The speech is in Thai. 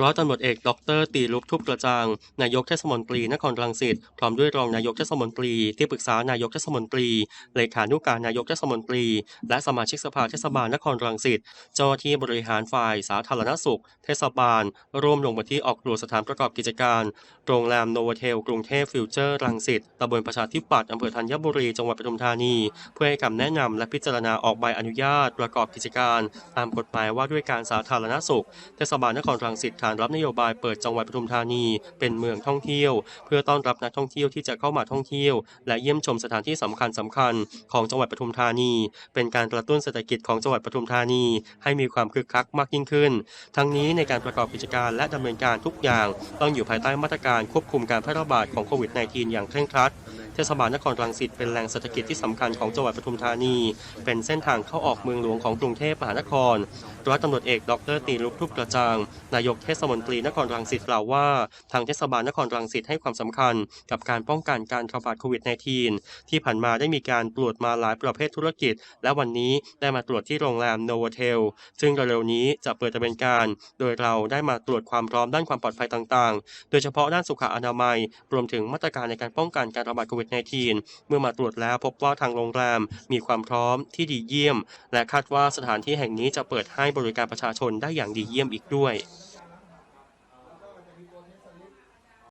ร้อยตำรวจเอกดรตีลุกทุบกระจ่าง นายกเทศมนตรีนครรังสิตพร้อมด้วยรองนายกเทศมนตรี ที่ปรึกษานายกเทศมนตรี เลขานุการนายกเทศมนตรี และสมาชิกสภาเทศบาลนครรังสิตเจ้าหน้าที่บริหารฝ่ายสาธารณสุข เทศบาล ร่วมลงพื้นที่ออกตรวจสถานประกอบกิจการ โรงแรมโนวเทลกรุงเทพฟิวเจอร์รังสิตตำบลประชาธิปัตย์อำเภอธัญบุรีจังหวัดปทุมธานี เพื่อให้คำแนะนำและพิจารณาออกใบอนุญาตประกอบกิจการ ตามกฎหมายว่าด้วยการสาธารณสุข เทศบาลนครรังสิตานรับนโยบายเปิดจังหวัดปทุมธานี เป็นเมืองท่องเที่ยว เพื่อต้อนรับนักท่องเที่ยวที่จะเข้ามาท่องเที่ยว และเยี่ยมชมสถานที่สำคัญสำคัญของจังหวัดปทุมธานี เป็นการกระตุ้นเศรษฐกิจของจังหวัดปทุมธานี ให้มีความคึกคักมากยิ่งขึ้น ทั้งนี้ในการประกอบกิจการและดำเนินการทุกอย่าง ต้องอยู่ภายใต้มาตรการควบคุมการแพร่ระบาดของโควิด -19 อย่างเคร่งครัด เทศบาลนครรังสิตเป็นแหล่งเศรษฐกิจที่สำคัญของจังหวัดปทุมธานี เป็นเส้นทางเข้าออกเมืองหลวงของกรุงเทพมหานครร้อยตำรวจเอกดรตีลุกทุบกระจาง นายกเทศมนตรีนครรังสิตกล่าวว่า ทางเทศบาลนครรังสิตให้ความสำคัญ กับการป้องกันการระบาดโควิด -19 ที่ผ่านมาได้มีการตรวจมาหลายประเภทธุรกิจ และวันนี้ได้มาตรวจที่โรงแรมโนวเทลซึ่งเร็วๆนี้จะเปิดดำเนินการ โดยเราได้มาตรวจความพร้อมด้านความปลอดภัยต่างๆ โดยเฉพาะด้านสุขอนามัย รวมถึงมาตรการในการป้องกันการระบาดโควิดวิด -19 เมื่อมาตรวจแล้วพบว่าทางโรงแรมมีความพร้อมที่ดีเยี่ยม และคาดว่าสถานที่แห่งนี้จะเปิดให้บริการประชาชนได้อย่างดีเยี่ยมอีกด้วย